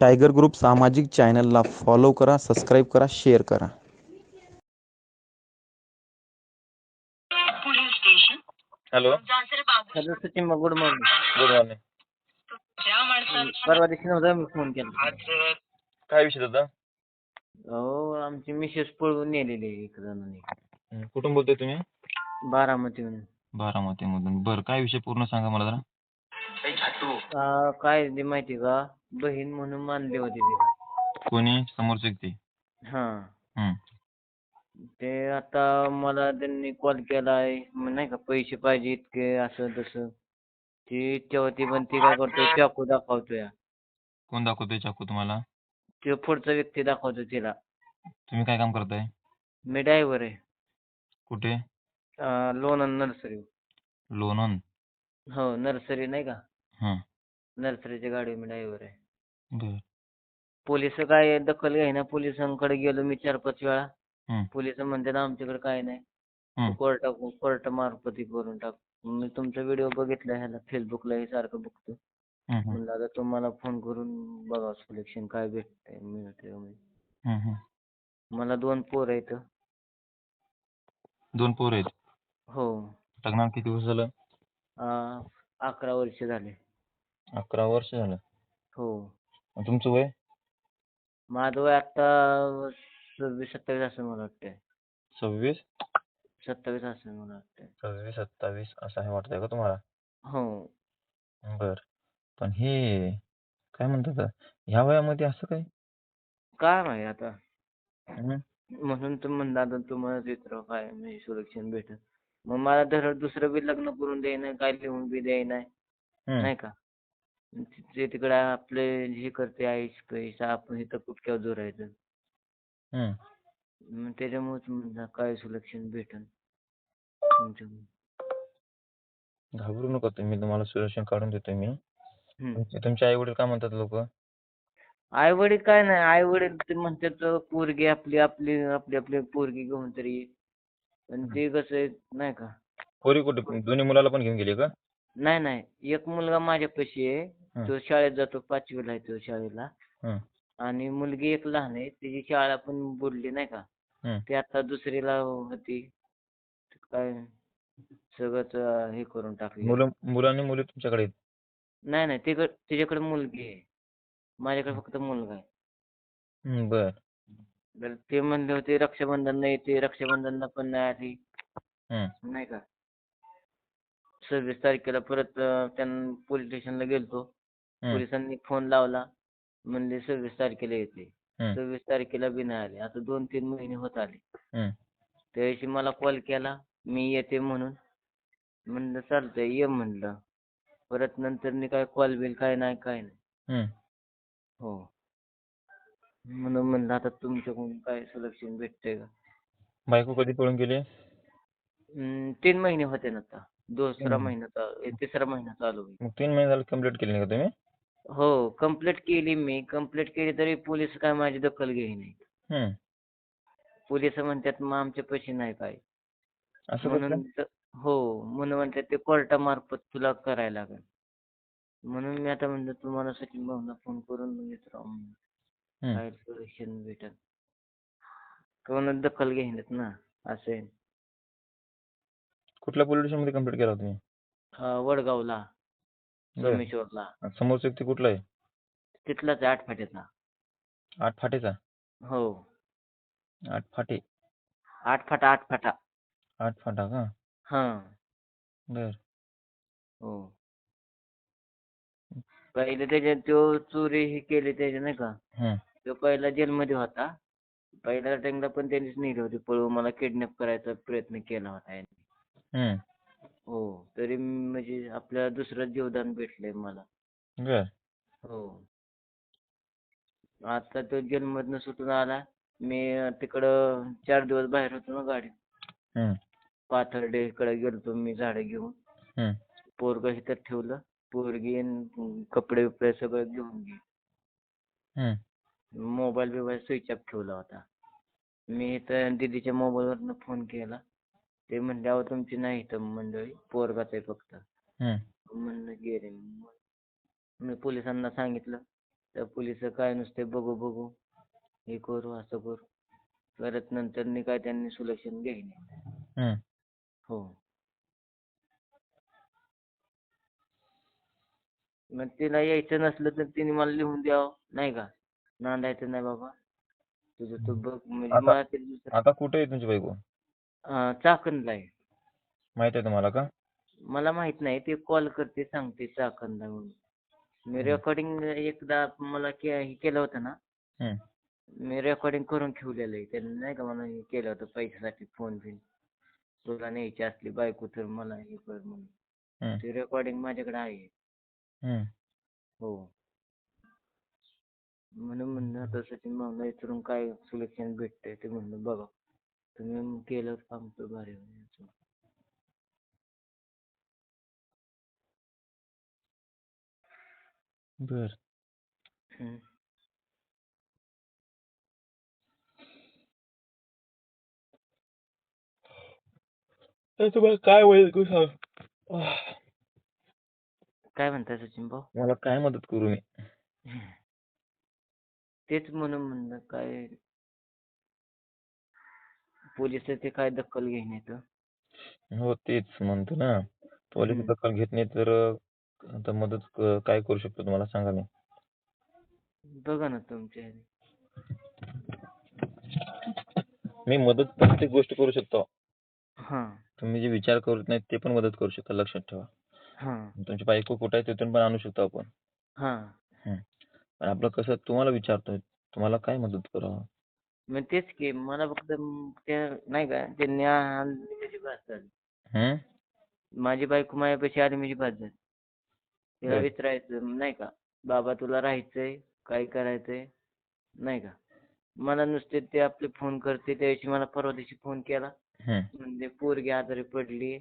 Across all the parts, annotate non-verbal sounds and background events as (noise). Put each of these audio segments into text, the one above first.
Tiger group सामाजिक चॅनलला follow करा सबस्क्राईब करा शेअर करा. हॅलो. जासर बाबू. Hello Sachin good morning. Good morning. परवा दिवशी नव्हता मी फोन केला. आज काय विषय होता अहो आमची मिसेस पळवून नेलेली आहे एक जणांनी. हं, कुठून बोलतोय तुम्ही? बारामतीहून. बारामती मधून बरं काय विषय पूर्ण सांगा मला जरा. काय ते माहिती का? बहीण म्हणून मानली होती तिला कोणी? समोरची व्यक्ती? हा. ते आता मला त्यांनी कॉल केलाय. मग नाही का? पैसे पाहिजे इतके असं तसं. ती इच्छा होती पण ती काय करतोय? चाकू दाखवतोय. कोण दाखवतोय चाकू तुम्हाला? तो पुढचा व्यक्ती दाखवतो तिला. तुम्ही काय काम करताय? मी ड्रायव्हर आहे. कुठे? आ, लोणंद नर्सरी. लोणंद? हो नर्सरी नाही का? हं, नर्सरीच्या गाडी मी ड्रायव्हर आहे. बरं. पोलीस काय दखल घेईना पोलिसांकडे गेलो मी चार पाच वेळा. हं, पोलीस म्हणतात आमच्याकडे काय नाही. हं, कोर्टा कोर्ट मार्फत हे करून टाक. मी तुमचा व्हिडिओ बघितला ह्याला फेसबुकला हे सारखं बघतो. हं, हं, म्हणलं आता तुम्हाला फोन करून बघा सिलेक्शन काय भेटतंय मिळतंय. हं, हं. मला दोन पोरं आहेत. दोन पोरं आहेत? हो. लग्नाला किती वर्ष झालं? अकरा वर्ष झाले. अकरा वर्ष झालं. हो. तुमचं वय? माझं वय आता सव्वीस सत्तावीस असं मला वाटतंय. सव्वीस? सत्तावीस असं मला वाटतंय. सव्वीस सत्तावीस असं आहे वाटतंय का तुम्हाला? हो. बर. पण हे काय म्हणतात ह्या वयामध्ये असं काय काय माहिती आता. हं? म्हणून तर म्हणलं आता तुम्हाला चित्र काय म्हणजे सुरक्षण भेटल. मग मला धर दुसरं बी लग्न करून देईना काय लिहून बी देईना. हं, नाही का? ते तिकडे आपले हे करते आईस पैसा आपण इथं कुठक्यावर जोरायचं. हं. मग त्याच्यामुळेच म्हणलं काय भेटल तुमच्याकडून. घाबरू नका तुम्ही तुम्हाला सुरक्षण काढून देतोय मी. हम्म. तुमचे तुमचे आई वडील काय म्हणतात लोक? आई वडील काय नाही आई वडील ते म्हणतात पोरगी आपली आपली आपली आपली पोरगी घेऊन तरी ये. पण ते कसं आहे नाही का? पोरी कुठे? दोन्ही मुलाला पण घेऊन गेली का? नाही नाही. एक मुलगा माझ्यापाशी आहे. तो शाळेत जातो पाचवीला आहे तो शाळेला. आणि मुलगी एक लहान आहे तिची शाळा पण बुडली नाही का. ती आता दुसरीला होती. काय सगळंच हे करून टाकले. मुलं मुलं आणि मुली तुमच्याकडे आहेत? नाही नाही तिकड तिच्याकडे मुलगी आहे. माझ्याकडे फक्त मुलगा आहे. हं, बर. तर ते म्हणले होते रक्षाबंधन नाही ते रक्षाबंधनला पण नाही आली. हं, नाही का? सव्वीस तारखेला परत अं, त्यांना पोलीस स्टेशनला गेलतो. पोलिसांनी फोन लावला. म्हणले सव्वीस तारखेला येते. सव्वीस तारखेला बी नाही आले. आता दोन तीन महिने होत आले. त्या दिवशी मला कॉल केला. मी येते म्हणून. म्हणलं चालतंय ये म्हणलं. परत नंतर काय कॉल बिल काय नाही काय नाही. हं. म्हणून म्हणलं आता तुमच्याकडून काय सुरक्षण भेटतंय का? बायको कधी पळून गेली? तीन महिने होते ना आता. दुसरा. महिना. तिसरा महिना चालू तीन महिने झाले कंप्लीट केली नाही का तुम्ही? हो कंप्लेंट केली मी. कंप्लेंट केली तरी पोलीस काय माझी दखल घेई हं, पोलीस म्हणतात मग आमच्या पैसे नाही काय. असं कसं? म्हणून त- हो म्हणून म्हणतात ते कोर्टामार्फत तुला करायला लागेल. म्हणून मी आता म्हणलं तुम्हाला सचिन भाऊंना फोन करून विचारावं म्हणलं. हं, काय सोल्युशन भेटेल. दखल घेईनात ना असं कुठल्या पोलीस स्टेशनमध्ये कंप्लीट केला तुम्ही? वडगावला. बरं. सोमेश्वरला समोरचा व्यक्ती कुठला आहे? तिथलाच आहे आठफाट्याचा आठ फाटेचा? हो. आठ फाटे. आठफाटा आठफाटा आठ फाटा. का? हा. बर. हो. पहिले त्याच्या तो चोरी हे केली त्याच्या नाही का? तो पहिला जेलमध्ये होता. पहिल्या टाइमला पण त्यांनीच नेली होती पळवून मला किडनॅप करायचा प्रयत्न केला होता यांनी. हं, हो तरी म्हणजे आपल्याला दुसरं जीवदान भेटलंय मला. बर. हो. आता तो जेलमधनं सुटून आला. मी तिकडं चार दिवस बाहेर होतो ना गाडीत. हं, पाथर्डे इकडे गेलतो मी झाडं घेऊन. पोरग इथं ठेवलं. पोरगी अन कपडे बिपडे सगळं घेऊन गेली. मोबाईल बिबाईल स्विच ऑफ ठेवला होता. मी इथं दीदीच्या मोबाईलवरनं फोन केला. ते म्हणले अहो तुमची नाही इथं मंडळी पोरगाच आहे फक्त. म्हणलं गेले मी पोलिसांना सांगितलं तर पोलीस काय नुसते बघू बघू हे करू असं करू. परत नंतर काय त्यांनी सुलक्षण हम्म. हो. मग तिला यायचं नसलं तर तिने मला लिहून द्यावं नाही का? नांदायचं नाही बाबा. तुझं तू बघ म्हणजे आता कुठे आहे तुमची बायको? अं, चाकणला आहे. माहीत आहे तुम्हाला का? मला माहीत नाही ते कॉल करते सांगते चाकणला म्हणून. मी रेकॉर्डिंग एकदा मला के हे केलं होतं ना? हम्म. मी रेकॉर्डिंग करून ठेवलेलं आहे. त्यांनी नाही का मला हे केलं होतं पैशासाठी फोन बिन. तुला न्यायची असली बायको तर मला हे कर म्हणून. हम्म. ते रेकॉर्डिंग माझ्याकडे आहे. हम्म. हो. म्हणून म्हणलं तसं म्हणलं इथून काय सिलेक्शन भेटतंय ते म्हणलं बघा. तुम्ही केलं काम तर भारी होईल. बर. हम्म. तर तुम्हाला काय होईल तू सांग. आह, काय म्हणताय सचिन भाऊ? मला काय मदत करू मी? तेच म्हणून म्हणलं काय पोलीस ते काय दखल घेऊन येतं हो तेच म्हणतो ना. पोलीस. दखल घेत नाही तर आता मदत क- काय करू शकतो तुम्हाला? सांगा मी बघा ना तुमच्या ह्याने. मी मदत प्रत्येक गोष्ट करू शकतो. हा. तुम्ही जे विचार करत नाही ते पण मदत करू शकता लक्षात ठेवा. हा. तुमची बायको कुठे आहे तिथून पण आणू शकतो आपण. हा. पण आपलं कसं तुम्हाला विचारतोय तुम्हाला काय मदत करावं? मग तेच की मला फक्त ते नाही का त्याची भास झाली. हम्म माझी बायको माझ्यापाशी आली माझी भास झाली. तिला बर. विचारायचं नाही का बाबा तुला राहायचंय काय करायचंय? नाही का. मला नुसते ते आपले फोन करते त्या दिवशी मला परवा दिवशी फोन केला. हम्म म्हणजे पोरगी आजारी पडली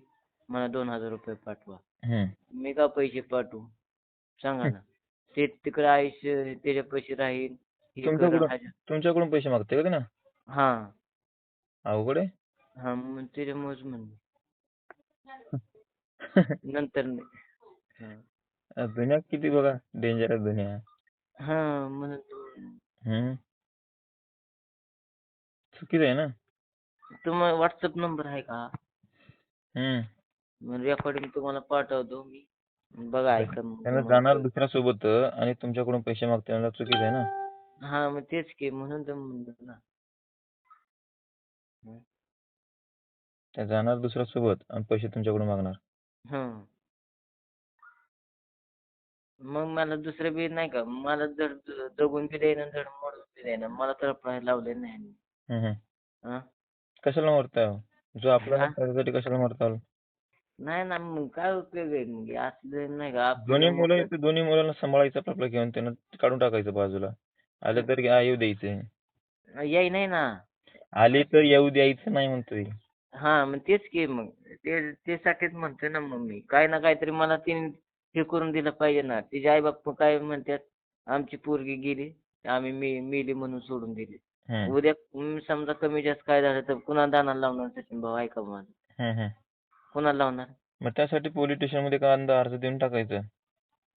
मला दोन हजार रुपये पाठवा. हम्म मी का पैसे पाठवू? सांगा ना. ते तिकडे आयुष्य त्याच्या पैसे राहील. तुमच्याकडं- करा, हाज- तुमच्याकडून पैसे मागते का ना हा. अवघड आहे. हा मग त्याच्यामुळेच म्हणलं. (laughs) नंतर नाही. हा. आ, दुनिया किती बघा डेंजर आहे. दुनिया हा म्हणून तो- हम्म. चुकीचं आहे ना? तुम्हाला व्हॉट्सअप नंबर आहे का? हम्म. रेकॉर्डिंग तुम्हाला पाठवतो मी. बघा ऐका मग त्यांना तुम्हाला. जाणार कळेल. दुसऱ्या सोबत आणि तुमच्याकडून पैसे मागते म्हणजे चुकीचं आहे ना? हा मग तेच की म्हणून तर म्हणलं ना त्या जाणार दुसऱ्या सोबत आणि पैसे तुमच्याकडून मागणार हा मग मला दुसरं बी नाही का मला जर ज- जगून बी देईना धड मोडून बी देईना मला तर पाहायला लावले नाही ह्यांनी. हम्म, हम्म. हा कशाला मरताय हो? जो आपला हा? कशाला मरताल नाही ना मग काय उपयोग आहे मग असलं नाही का दोन्ही मुलं मोठं- दोन्ही मुलांना सांभाळायचं आपलं घेऊन त्यांना काढून टाकायचं बाजूला आले तर येऊ द्यायचे. याय नाही ना. आले तर येऊ द्यायचं नाही म्हणतोय. हा मग तेच की मग. ते त्यासाठीच म्हणतोय ना मग मी. काय ना काहीतरी मला तिने हे करून दिलं पाहिजे ना. तिचे आई बाप काय म्हणतात आमची पोरगी गेली आम्ही मी मेली म्हणून सोडून दिली. हम्म, उद्या म, समजा कमी जास्त काय झालं तर कुणा दानाला लावणार सचिन भाऊ? ऐका माझं हम्म, हम्म. कुणाला लावणार? मग त्यासाठी पोलीस स्टेशनमध्ये कांदा अर्ज देऊन टाकायचं.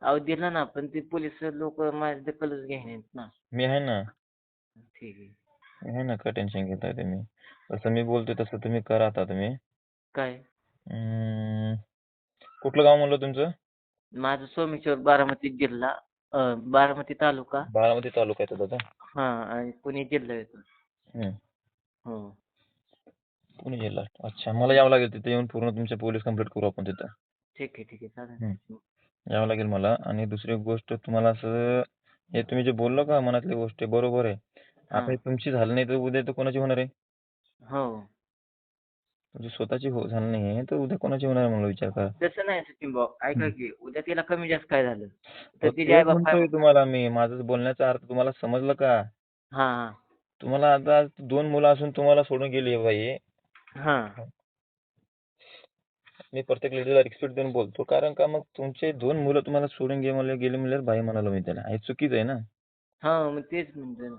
अहो दिलं ना पण ते पोलीस लोक माझी दखलच घेणार ना. मी आहे ना. ठीक आहे. मी आहे ना का टेन्शन घेताय तुम्ही? जसं मी बोलतोय तसं तुम्ही करा आता तुम्ही. काय? कुठलं गाव म्हणलं तुमचं? माझं सोमेश्वर बारामती जिल्हा अं, बारामती तालुका. बारामती तालुका आहे दादा. हा आणि पुणे जिल्हा येतो. हम्म, हो. पुणे जिल्हा. अच्छा मला यावं लागेल तिथे येऊन पूर्ण तुमच्या पोलीस कंप्लीट करू आपण तिथं. ठीक आहे ठीक आहे. चालेल. यावं लागेल मला. आणि दुसरी गोष्ट तुम्हाला असं हे तुम्ही जे बोललो का मनातली गोष्ट आहे, बरोबर आहे. आता हा. हे तुमची झाली नाही तर उद्या तर कोणाची होणार आहे? हो. तुमची स्वतःची हो झाली नाही तर उद्या कोणाची होणार आहे म्हणून विचार करा. तसं नाही सचिन भाऊ. ऐका की उद्या तिला कमी जास्त काय झालं? तर हो, तिचे तेच आई म्हणतोय तुम्हाला मी माझं बोलण्याचा अर्थ तुम्हाला समजलं का? हा हा. तुम्हाला आता दोन मुलं असून तुम्हाला सोडून गेली आहे बाई. हा. मी प्रत्येक लेडीला रिस्पेक्ट देऊन बोलतो. कारण का मग तुमचे दोन मुलं तुम्हाला सोडून गे म्हणले गेले म्हणल्यावर बाई म्हणालो मी त्याला. हे चुकीचं आहे ना? हा मग तेच म्हणतोय ना.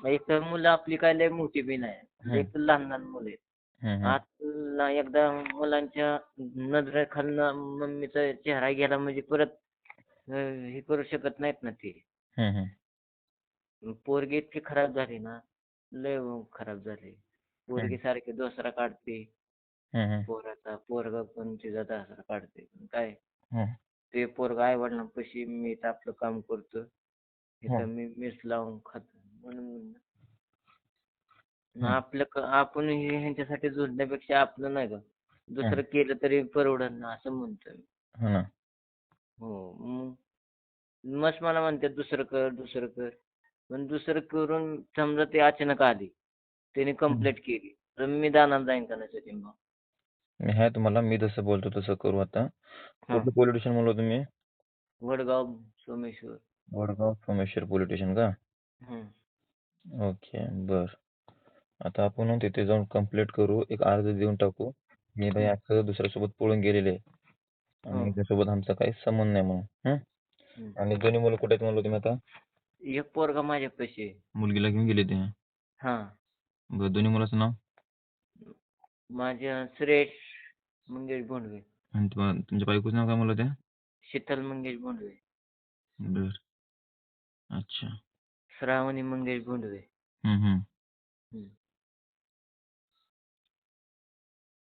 मग एक तर मुलं आपली काय लय मोठी बी नाही. एक तर लहान लहान मुलं आहेत. हम्म, हम्म. आता एकदा मुलांच्या नजरेखालनं मम्मीचा चेहरा गेला म्हणजे परत अं, हे करू शकत नाहीत ना ते. हम्म हम्म. पोरगी इतकी खराब झाली ना लय खराब झाली. पोरगी सारखी दुसरा काढते. हम्म हम्म पोराचा पोरगा पण तिचा दसरा काढते काय? हम्म. ते पोरगा आई वडिलांपाशी मी तर आपलं काम करतो हम्म. इथं मी मेस लावून खातो म्हणून म्हणलं. हम्म. आपलं क- आपण हे ह्यांच्यासाठी झुंजण्यापेक्षा आपलं नाही का? दुसरं केलं तरी परवडत ना असं म्हणतोय मी. हो ना. हो मग? मस्त मला म्हणतात दुसरं कर दुसरं कर. पण दुसरं करून समजा ते अचानक आली. त्याने कंप्लेंट केली. तर मी दानाला जाईन का मग आहे तुम्हाला मी जसं बोलतो तसं करू आता. हा. कुठलं पोलीस स्टेशन म्हणलं तुम्ही? वडगाव सोमेश्वर. वडगाव सोमेश्वर पोलीस स्टेशन का. ओके बर. आता आपण तिथे जाऊन कंप्लेंट करू एक अर्ज देऊन टाकू. मी बाई असं दुसऱ्यासोबत पळून गेलेले आहे. आणि हो. त्यासोबत आमचा काही संबंध नाही म्हणून हं? आणि दोन्ही मुलं कुठे आहेत म्हणलं तुम्ही आता? एक पोरगा माझ्यापाशी आहे. मुलगीला घेऊन गेले ते हा. बरं दोन्ही मुलाचं नाव? माझ्या सुरेश मंगेश भोंडवे आणि तुम्हा- तुमच्या बायकोचं नाव काय म्हणलं त्या? शीतल मंगेश भोंडवे बर. अच्छा. श्रावणी मंगेश भोंडवे हम्म हम्म हम्म.